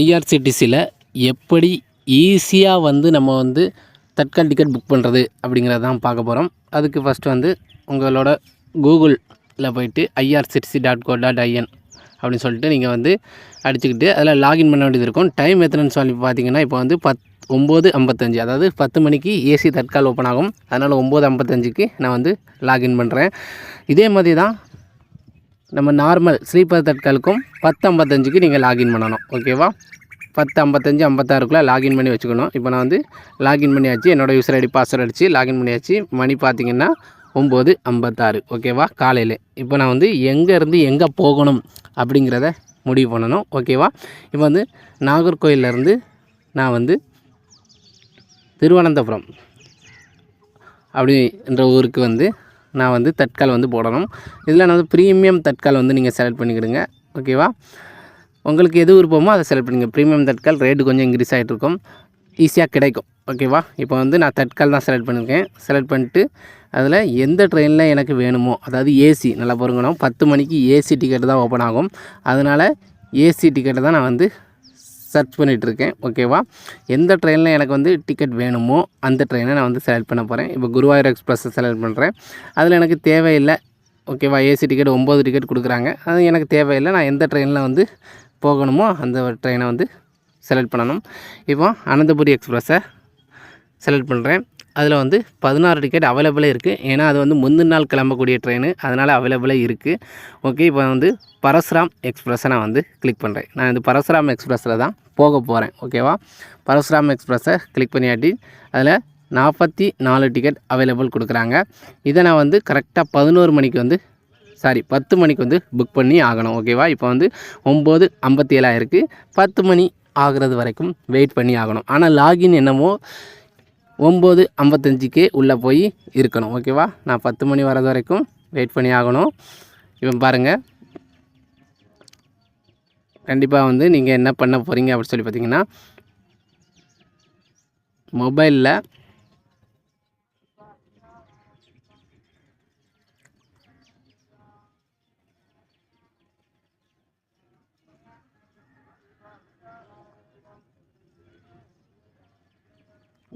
ஐஆர்சிடிசியில் எப்படி ஈஸியாக வந்து நம்ம வந்து தட்கால் டிக்கெட் புக் பண்ணுறது அப்படிங்கிறத தான் பார்க்க போகிறோம் அதுக்கு ஃபஸ்ட்டு வந்து உங்களோட கூகுளில் போயிட்டு IRCTC dot co dot in அப்படின்னு சொல்லிட்டு நீங்கள் வந்து அடிச்சுக்கிட்டு அதில் லாகின் பண்ண வேண்டியது இருக்கும். டைம் எத்தனைன்னு சொல்லி பார்த்தீங்கன்னா இப்போ வந்து பத் ஒம்பது ஐம்பத்தஞ்சு. அதாவது பத்து மணிக்கு ஏசி தட்கால் ஓப்பன் ஆகும். அதனால் ஒம்பது ஐம்பத்தஞ்சுக்கு நான் வந்து லாகின் பண்ணுறேன் இதே மாதிரி தான் நம்ம நார்மல் ஸ்லீப்பர் தட்களுக்கும் பத்து ஐம்பத்தஞ்சுக்கு நீங்கள் லாகின் பண்ணணும். ஓகேவா பத்து ஐம்பத்தஞ்சு ஐம்பத்தாறுக்குள்ளே லாகின் பண்ணி வச்சுக்கணும். இப்போ நான் வந்து லாகின் பண்ணியாச்சு. என்னோடய யூசர் ஐடி பாஸ்வேர்ட் அடித்து லாகின் பண்ணியாச்சு. மணி பார்த்தீங்கன்னா ஒம்பது ஐம்பத்தாறு. ஓகேவா காலையில். இப்போ நான் வந்து எங்கேருந்து எங்கே போகணும் அப்படிங்கிறத முடிவு பண்ணணும். ஓகேவா இப்போ வந்து நாகர்கோயிலேருந்து நான் வந்து திருவனந்தபுரம் அப்படின்ற ஊருக்கு வந்து நான் வந்து தட்கால் வந்து போடணும். இதில் நான் வந்து ப்ரீமியம் தட்கால் வந்து நீங்கள் செலக்ட் பண்ணிக்கிடுங்க. ஓகேவா உங்களுக்கு எது விருப்பமோ அதை செலக்ட் பண்ணுங்கள் ப்ரீமியம் தட்கால் ரேட்டு கொஞ்சம் இன்க்ரீஸ் ஆகிட்டு இருக்கும். ஈஸியாக கிடைக்கும். ஓகேவா இப்போ வந்து நான் தட்கால் தான் செலக்ட் பண்ணியிருக்கேன். செலக்ட் பண்ணிட்டு அதில் எந்த ட்ரெயினில் எனக்கு வேணுமோ அதாவது ஏசி நல்லா பொருங்கணும் பத்து மணிக்கு ஏசி டிக்கெட்டு தான் ஓப்பன் ஆகும். அதனால் ஏசி டிக்கெட்டை தான் நான் வந்து சர்ச் பண்ணிகிட்ருக்கேன் ஓகேவா? எந்த ட்ரெயினில் எனக்கு வந்து டிக்கெட் வேணுமோ அந்த ட்ரெயினை நான் வந்து செலக்ட் பண்ண போகிறேன் இப்போ குருவாயூர் எக்ஸ்பிரஸை செலக்ட் பண்ணுறேன் அதில் எனக்கு தேவையில்லை. ஓகேவா? ஏசி டிக்கெட் ஒம்பது டிக்கெட் கொடுக்குறாங்க. அது எனக்கு தேவையில்லை. நான் எந்த ட்ரெயினில் வந்து போகணுமோ அந்த ட்ரெயினை வந்து செலக்ட் பண்ணணும். இப்போ அனந்தபுரி எக்ஸ்பிரஸை செலக்ட் பண்ணுறேன் அதில் வந்து பதினாறு டிக்கெட் அவைலபிளாக இருக்குது ஏன்னா அது வந்து முந்தின நாள் கிளம்பக்கூடிய ட்ரெயின் அதனால் அவைலபிளாக இருக்குது ஓகே இப்போ வந்து பரசுராம் எக்ஸ்பிரஸை நான் வந்து கிளிக் பண்ணுறேன் நான் இந்த பரசுராம் எக்ஸ்பிரஸில் தான் போக போகிறேன் ஓகேவா பரசுராம் எக்ஸ்பிரஸை கிளிக் பண்ணியாட்டி அதில் நாற்பத்தி நாலு டிக்கெட் அவைலபிள் கொடுக்குறாங்க. இதை நான் வந்து கரெக்டாக பதினோரு மணிக்கு வந்து சாரி பத்து மணிக்கு வந்து புக் பண்ணி ஆகணும். ஓகேவா இப்போ வந்து ஒம்பது ஐம்பத்தி ஏழாயிருக்கு பத்து மணி ஆகிறது வரைக்கும் வெயிட் பண்ணி ஆகணும். ஆனால் லாகின் என்னமோ ஒம்பது ஐம்பத்தஞ்சிக்கு உள்ளே போய் இருக்கணும். ஓகேவா? நான் பத்து மணி வரது வரைக்கும் வெயிட் பண்ணி ஆகணும். இவன் பாருங்கள் கண்டிப்பாக வந்து நீங்கள் என்ன பண்ண போகிறீங்க அப்படின்னு சொல்லி பார்த்தீங்கன்னா மொபைலில்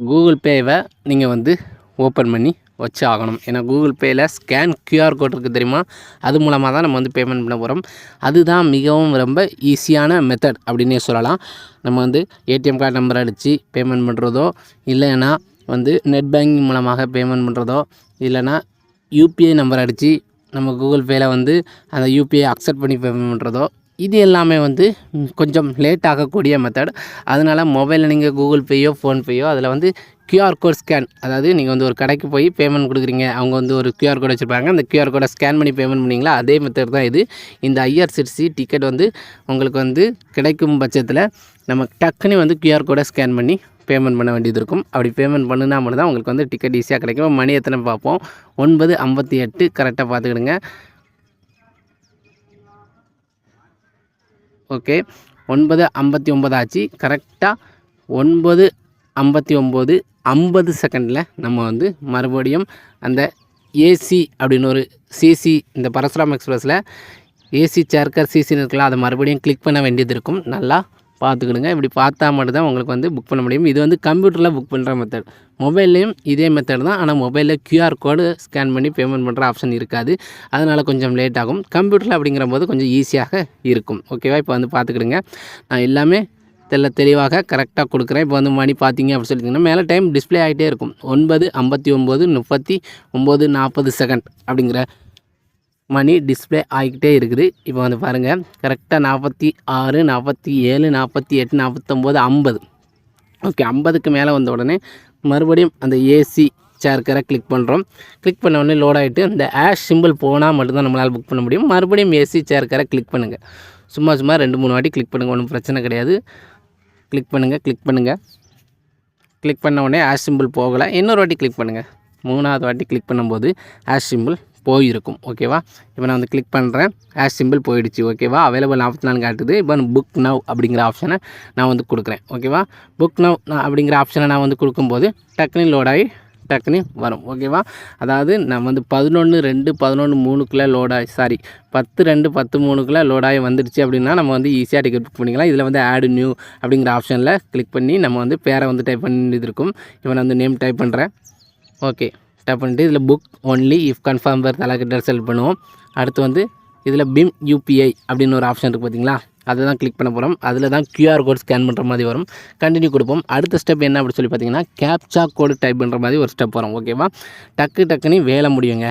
கூகுள் பேவை நீங்கள் வந்து ஓப்பன் பண்ணி வச்சு ஆகணும் ஏன்னா கூகுள் பேயில் ஸ்கேன் கியூஆர் கோட் இருக்குது தெரியுமா? அது மூலமாக தான் நம்ம வந்து பேமெண்ட் பண்ண போகிறோம் அதுதான் மிகவும் ரொம்ப ஈஸியான மெத்தட் அப்படின்னே சொல்லலாம். நம்ம வந்து ஏடிஎம் கார்டு நம்பர் அடித்து பேமெண்ட் பண்ணுறதோ இல்லைன்னா வந்து நெட் பேங்கிங் மூலமாக பேமெண்ட் பண்ணுறதோ இல்லைன்னா யூபிஐ நம்பர் அடித்து நம்ம கூகுள் பேயில் வந்து அந்த யூபிஐ அக்செப்ட் பண்ணி பேமெண்ட் பண்ணுறதோ இது எல்லாமே வந்து கொஞ்சம் லேட் ஆகக்கூடிய மெத்தட் அதனால் மொபைலில் நீங்கள் கூகுள் பேயோ ஃபோன்பேயோ அதில் வந்து க்யூஆர் கோட் ஸ்கேன் அதாவது நீங்கள் வந்து ஒரு கடைக்கு போய் பேமெண்ட் கொடுக்குறீங்க. அவங்க வந்து ஒரு க்யூஆர் கோட் வச்சுருப்பாங்க. அந்த க்யூஆர் கோடை ஸ்கேன் பண்ணி பேமெண்ட் பண்ணிங்களா? அதே மெத்தட் தான் இது. இந்த ஐஆர்சிடிசி டிக்கெட் வந்து உங்களுக்கு வந்து கிடைக்கும் பட்சத்தில் நம்ம டக்குன்னு வந்து க்யூஆர் கோடை ஸ்கேன் பண்ணி பேமெண்ட் பண்ண வேண்டியது இருக்கும். அப்படி பேமெண்ட் பண்ணுனா மட்டும் தான் உங்களுக்கு வந்து டிக்கெட் ஈஸியாக கிடைக்கும். மணி எத்தனை பார்ப்போம்? ஒன்பது ஐம்பத்தி எட்டு. கரெக்டாக பார்த்துக்கிடுங்க. ஓகே. ஒன்பது ஐம்பத்தி ஒம்பது ஆச்சு. கரெக்டாக ஒன்பது ஐம்பத்தி ஒம்பது ஐம்பது செகண்டில் நம்ம வந்து மறுபடியும் அந்த ஏசி அப்படின்னு ஒரு சிசி இந்த பரசுராம் எக்ஸ்பிரஸில் ஏசி சேர்க்கர் சிசின்னு இருக்கலாம் அதை மறுபடியும் கிளிக் பண்ண வேண்டியது இருக்கும். நல்லா பார்த்துக்கிடுங்க. இப்படி பார்த்தா மட்டும்தான் உங்களுக்கு வந்து புக் பண்ண முடியும். இது வந்து கம்ப்யூட்டரில் புக் பண்ணுற மெத்தட் மொபைல்லையும் இதே மெத்தட் தான். ஆனால் மொபைலில் க்யூஆர் கோடு ஸ்கேன் பண்ணி பேமெண்ட் பண்ணுற ஆப்ஷன் இருக்காது. அதனால் கொஞ்சம் லேட் ஆகும். கம்ப்யூட்டரில் அப்படிங்கிற போது கொஞ்சம் ஈஸியாக இருக்கும். ஓகேவா இப்போ வந்து பார்த்துக்கிடுங்க. நான் எல்லாமே தெல்ல தெளிவாக கரெக்டாக கொடுக்குறேன். இப்போ வந்து மணி பார்த்தீங்க அப்படின்னு சொல்லிட்டிங்கன்னா மேலே டைம் டிஸ்ப்ளே ஆகிட்டே இருக்கும். ஒன்பது ஐம்பத்தி ஒம்பது முப்பத்தி ஒம்பது நாற்பது செகண்ட் அப்படிங்கிற மணி டிஸ்ப்ளே ஆகிக்கிட்டே இருக்குது. இப்போ வந்து பாருங்கள் கரெக்டாக நாற்பத்தி ஆறு நாற்பத்தி ஏழு நாற்பத்தி எட்டு நாற்பத்தொம்போது ஐம்பது. ஓகே ஐம்பதுக்கு மேலே வந்த உடனே மறுபடியும் அந்த ஏசி சேர்க்கரை கிளிக் பண்ணுறோம் கிளிக் பண்ண உடனே லோட் ஆகிட்டு இந்த ஆஷ் சிம்பிள் போனால் மட்டும்தான் நம்மளால் புக் பண்ண முடியும். மறுபடியும் ஏசி சேர்க்கரை கிளிக் பண்ணுங்கள் சும்மா சும்மா ரெண்டு மூணு வாட்டி கிளிக் பண்ணுங்கள் ஒன்றும் பிரச்சனை கிடையாது. கிளிக் பண்ணுங்கள் கிளிக் பண்ணுங்கள் கிளிக் பண்ண உடனே ஆஷ் சிம்பிள் போகலை. இன்னொரு வாட்டி கிளிக் பண்ணுங்கள் மூணாவது வாட்டி கிளிக் பண்ணும்போது ஆஷ் சிம்பிள் போயிருக்கும் ஓகேவா இப்போ நான் வந்து கிளிக் பண்ணுறேன் ஆஷ் சிம்பிள் போயிடுச்சு ஓகேவா அவைலபிள் நாற்பத்தி நாலு காட்டுது. இப்போ புக் நவ் அப்படிங்கிற ஆப்ஷனை நான் வந்து கொடுக்குறேன் ஓகேவா புக் நவ் நான் அப்படிங்கிற ஆப்ஷனை நான் வந்து கொடுக்கும்போது டக்குனு லோட் ஆகி டக்குன்னு வரும் ஓகேவா அதாவது நம்ம வந்து பதினொன்று ரெண்டு பதினொன்று மூணுக்குள்ளே லோடாகி சாரி பத்து ரெண்டு பத்து மூணுக்குள்ளே லோடாகி வந்துடுச்சு அப்படின்னா நம்ம வந்து ஈஸியாக டிக்கெட் புக் பண்ணிக்கலாம். இதில் வந்து ஆடு நியூ அப்படிங்கிற ஆப்ஷனில் கிளிக் பண்ணி நம்ம வந்து பேரை வந்து டைப் பண்ணிட்டு இருக்கும் இப்போ நான் வந்து நேம் டைப் பண்ணுறேன் ஓகே டைப் பண்ணிட்டு இதில் book only if confirm berth தலைக்கிட்ட select பண்ணுவோம். அடுத்து வந்து இதில் பிம் யூபிஐ அப்படின்னு ஒரு ஆப்ஷன் இருக்குது பார்த்தீங்களா? அதை தான் கிளிக் பண்ண போகிறோம் அதில் தான் கியூஆர் கோட் ஸ்கேன் பண்ணுற மாதிரி வரும். கண்டினியூ கொடுப்போம். அடுத்த ஸ்டெப் என்ன அப்படி சொல்லி பார்த்தீங்கன்னா கேப்சா கோடு டைப் பண்ணுற மாதிரி ஒரு ஸ்டெப் வரும். ஓகேவா டக்கு டக்குன்னு வேலை முடியுங்க.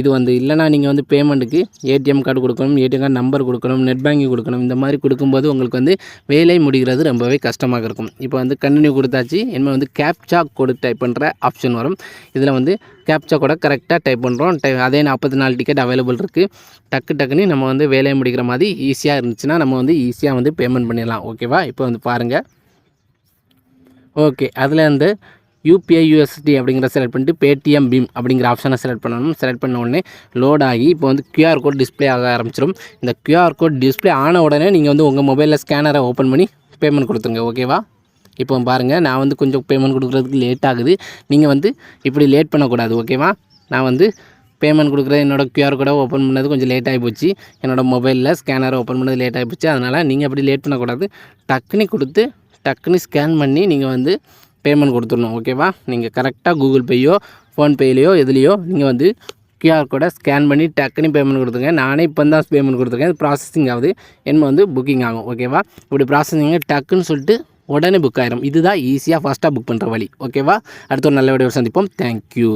இது வந்து இல்லைனா நீங்கள் வந்து பேமெண்ட்டுக்கு ஏடிஎம் கார்டு கொடுக்கணும் ஏடிஎம் கார்டு நம்பர் கொடுக்கணும் நெட் பேங்கிங் கொடுக்கணும் இந்த மாதிரி கொடுக்கும்போது உங்களுக்கு வந்து வேலை முடிகிறது ரொம்பவே கஷ்டமாக இருக்கும். இப்போ வந்து கண்டினியூ கொடுத்தாச்சு இனிமேல் வந்து கேப்சா கோடு டைப் பண்ணுற ஆப்ஷன் வரும். இதில் வந்து கேப்சா கூட கரெக்டாக டைப் பண்ணுறோம் டை அதே நாற்பத்தி நாலு டிக்கெட் அவைலபிள் இருக்குது டக்கு டக்குன்னு நம்ம வந்து வேலையை முடிக்கிற மாதிரி ஈஸியாக இருந்துச்சுன்னா நம்ம வந்து ஈஸியாக வந்து பேமெண்ட் பண்ணிடலாம். ஓகேவா இப்போ வந்து பாருங்கள் ஓகே அதில் வந்து யூபிஐ யூஎஸ்டி அப்படிங்கிற செலக்ட் பண்ணிட்டு பேடிஎம் பீம் அப்படிங்கிற ஆப்ஷனை செலக்ட் பண்ணணும். செலக்ட் பண்ண உடனே லோட் ஆகி இப்போ வந்து கியூஆர் கோட் டிஸ்ப்ளே ஆக ஆரம்பிச்சிடும் இந்த கியூஆர் கோட் டிஸ்ப்ளே ஆன உடனே நீங்கள் வந்து உங்கள் மொபைலில் ஸ்கேனரை ஓப்பன் பண்ணி பேமெண்ட் கொடுத்துருங்க ஓகேவா இப்போ பாருங்கள் நான் வந்து கொஞ்சம் பேமெண்ட் கொடுக்குறதுக்கு லேட் ஆகுது. நீங்கள் வந்து இப்படி லேட் பண்ணக்கூடாது ஓகேவா நான் வந்து பேமெண்ட் கொடுக்குற என்னோடய கியூஆர் கோடை ஓப்பன் பண்ணது கொஞ்சம் லேட் ஆகி போச்சு. என்னோடய மொபைலில் ஸ்கேனரை ஓப்பன் பண்ணது லேட் ஆகி போச்சு. அதனால் நீங்கள் அப்படி லேட் பண்ணக்கூடாது. டக்குனு கொடுத்து டக்குனி ஸ்கேன் பண்ணி நீங்கள் வந்து பேமெண்ட் கொடுத்துடணும் ஓகேவா நீங்கள் கரெக்டாக கூகுள் பேயோ ஃபோன்பேலையோ எதுலேயோ நீங்கள் வந்து கியூஆர் கோடை ஸ்கேன் பண்ணி டக்குன்னு பேமெண்ட் கொடுத்துருங்க. நானே இப்போ தான் பேமெண்ட் கொடுத்துருக்கேன் ப்ராசஸிங் ஆகுது. என்ன வந்து புக்கிங் ஆகும் ஓகேவா இப்படி ப்ராசஸிங்க டக்குன்னு சொல்லிட்டு உடனே புக் ஆயிரும். இதுதான் ஈஸியாக ஃபாஸ்ட்டாக புக் பண்ணுற வழி ஓகேவா அடுத்த ஒரு நல்ல வீடியோ சந்திப்போம். தேங்க்யூ